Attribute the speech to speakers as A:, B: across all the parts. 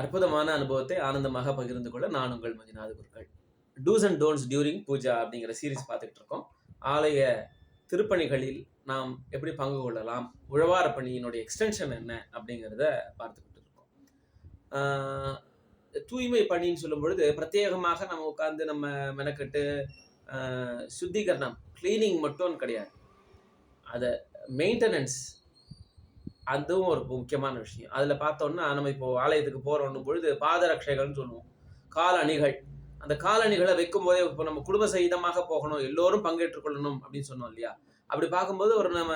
A: அற்புதமான அனுபவத்தை ஆனந்தமாக பகிர்ந்து கொள்ள நான் உங்கள் Manjunatha Gurukkal. Do's and don'ts during puja அப்படிங்கிற சீரிஸ் பார்த்துக்கிட்டு இருக்கோம். ஆலய திருப்பணிகளில் நாம் எப்படி பங்கு கொள்ளலாம்? உழவார பணியினுடைய எக்ஸ்டென்ஷன் என்ன அப்படிங்கிறத பார்த்துக்கிட்டு இருக்கோம். தூய்மை பணின்னு சொல்லும் பொழுது பிரத்யேகமாக நம்ம உட்காந்து நம்ம மெனக்கெட்டு சுத்திகரணம் கிளீனிங் மட்டும் கிடையாது. அதை மெயின்டெனன்ஸ் அதுவும் ஒரு முக்கியமான விஷயம். அதில் பார்த்தோம்னா நம்ம இப்போ ஆலயத்துக்கு போகிறோன்னும் பொழுது பாதரட்சைகள்னு சொல்லுவோம். காலணிகள். அந்த காலணிகளை வைக்கும் போதே இப்போ நம்ம குடும்ப சகிதமாக போகணும் எல்லோரும் பங்கேற்றுக்கொள்ளணும் அப்படின்னு சொன்னோம் இல்லையா? அப்படி பார்க்கும்போது ஒரு நம்ம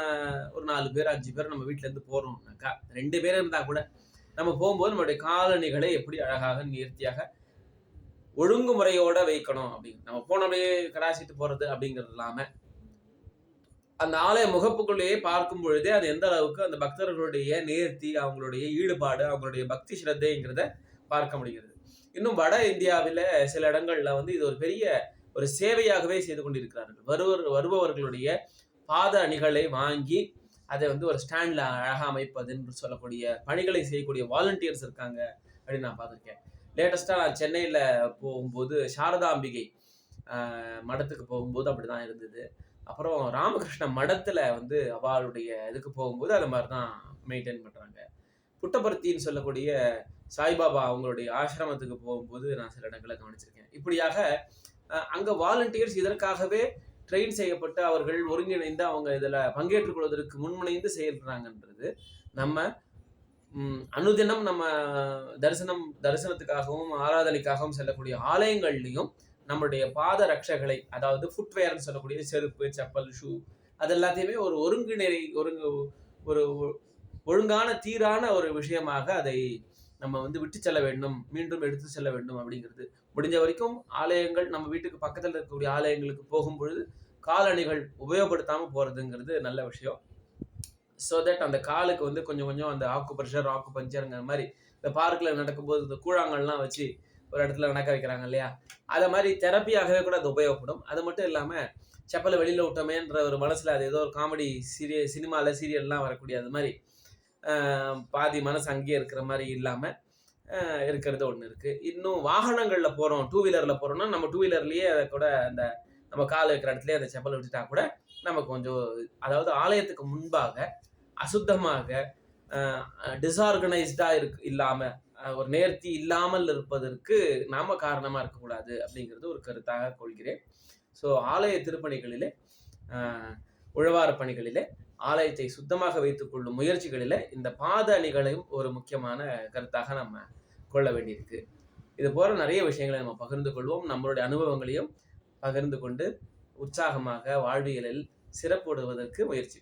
A: ஒரு நாலு பேர் அஞ்சு பேர் நம்ம வீட்டிலேருந்து போகிறோம்னாக்கா ரெண்டு பேர் இருந்தால் கூட நம்ம போகும்போது நம்மளுடைய காலணிகளை எப்படி அழகாக நேர்த்தியாக ஒழுங்குமுறையோட வைக்கணும் அப்படின்னு. நம்ம போனோடனே கடாசிட்டு போகிறது அப்படிங்கிறது இல்லாமல் அந்த ஆலய முகப்புக்குள்ளேயே பார்க்கும் பொழுதே அது எந்த அளவுக்கு அந்த பக்தர்களுடைய நேர்த்தி அவங்களுடைய ஈடுபாடு அவங்களுடைய பக்தி ஸ்ரத்தைங்கிறத பார்க்க முடிகிறது. இன்னும் வட இந்தியாவில் சில இடங்கள்ல வந்து இது ஒரு பெரிய ஒரு சேவையாகவே செய்து கொண்டிருக்கிறார்கள். வருவர் வருபவர்களுடைய பாத அணிகளை வாங்கி அதை வந்து ஒரு ஸ்டாண்டில் அழகாக அமைப்பது என்று சொல்லக்கூடிய பணிகளை செய்யக்கூடிய வாலண்டியர்ஸ் இருக்காங்க அப்படின்னு நான் பார்த்துருக்கேன். லேட்டஸ்ட்டாக நான் சென்னையில் போகும்போது சாரதாம்பிகை மடத்துக்கு போகும்போது அப்படி தான் இருந்தது. அப்புறம் ராமகிருஷ்ண மடத்தில் வந்து அவளுடைய இதுக்கு போகும்போது அது மாதிரி தான் மெயின்டைன் பண்ணுறாங்க புட்டபர்த்தின்னு சொல்லக்கூடிய சாய்பாபா அவங்களுடைய ஆசிரமத்துக்கு போகும்போது நான் சில இடங்களை கவனிச்சிருக்கேன். இப்படியாக அங்கே அங்க வாலண்டியர்ஸ் இதற்காகவே ட்ரெயின் செய்யப்பட்டு அவர்கள் ஒருங்கிணைந்து அவங்க இதில் பங்கேற்றுக் கொள்வதற்கு முன்முனைந்து செயல்படுறாங்கன்றது. நம்ம அனுதினம் நம்ம தரிசனம் தரிசனத்துக்காகவும் ஆராதனைக்காகவும் செல்லக்கூடிய ஆலயங்கள்லையும் நம்மளுடைய பாத ரக்ஷகளை அதாவது ஃபுட்வேர்னு சொல்லக்கூடிய செருப்பு செப்பல் ஷூ அது எல்லாத்தையுமே ஒரு ஒருங்கிணை ஒருங்கு ஒரு ஒழுங்கான தீரான ஒரு விஷயமாக அதை நம்ம வந்து விட்டு செல்ல வேண்டும் மீண்டும் எடுத்து செல்ல வேண்டும் அப்படிங்கிறது. முடிஞ்ச வரைக்கும் ஆலயங்கள் நம்ம வீட்டுக்கு பக்கத்தில் இருக்கக்கூடிய ஆலயங்களுக்கு போகும் பொழுது காலணிகள் உபயோகப்படுத்தாமல் போகிறதுங்கிறது நல்ல விஷயம். ஸோ தட் அந்த காலுக்கு வந்து கொஞ்சம் கொஞ்சம் அந்த ஆக்கு ப்ரெஷர் ஆக்கு பஞ்சருங்கிற மாதிரி இந்த பார்க்கில் நடக்கும்போது இந்த கூழாங்கல்லாம் வச்சு ஒரு இடத்துல நடக்க வைக்கிறாங்க இல்லையா? அதை மாதிரி தெரப்பியாகவே கூட அது உபயோகப்படும். அது மட்டும் இல்லாமல் செப்பலை வெளியில் விட்டோமேன்ற ஒரு மனசில் அது ஏதோ ஒரு காமெடி சீரிய சினிமாவில் சீரியல்லாம் வரக்கூடிய அது மாதிரி பாதி மனசு அங்கேயே இருக்கிற மாதிரி இல்லாமல் இருக்கிறது ஒன்று இருக்குது இன்னும் வாகனங்களில் போகிறோம் டூ வீலரில் போகிறோம்னா நம்ம டூ வீலர்லேயே அதை கூட அந்த நம்ம கால் வைக்கிற இடத்துலயே அந்த செப்பல் விட்டுட்டா கூட நமக்கு கொஞ்சம் அதாவது ஆலயத்துக்கு முன்பாக அசுத்தமாக டிஸ்ஆர்கனைஸ்டாக இருக்கு இல்லாமல் ஒரு நேர்த்தி இல்லாமல் இருப்பதற்கு நாம காரணமாக இருக்கக்கூடாது அப்படிங்கிறது ஒரு கருத்தாக கொள்கிறேன். ஸோ ஆலய திருப்பணிகளிலே உழவார பணிகளிலே ஆலயத்தை சுத்தமாக வைத்துக்கொள்ளும் முயற்சிகளில் இந்த பாத அணிகளையும் ஒரு முக்கியமான கருத்தாக நம்ம கொள்ள வேண்டியிருக்கு. இது போல நிறைய விஷயங்களை நம்ம பகிர்ந்து கொள்வோம். நம்மளுடைய அனுபவங்களையும் பகிர்ந்து கொண்டு உற்சாகமாக வாழ்வியலில் சிறப்புடுவதற்கு முயற்சி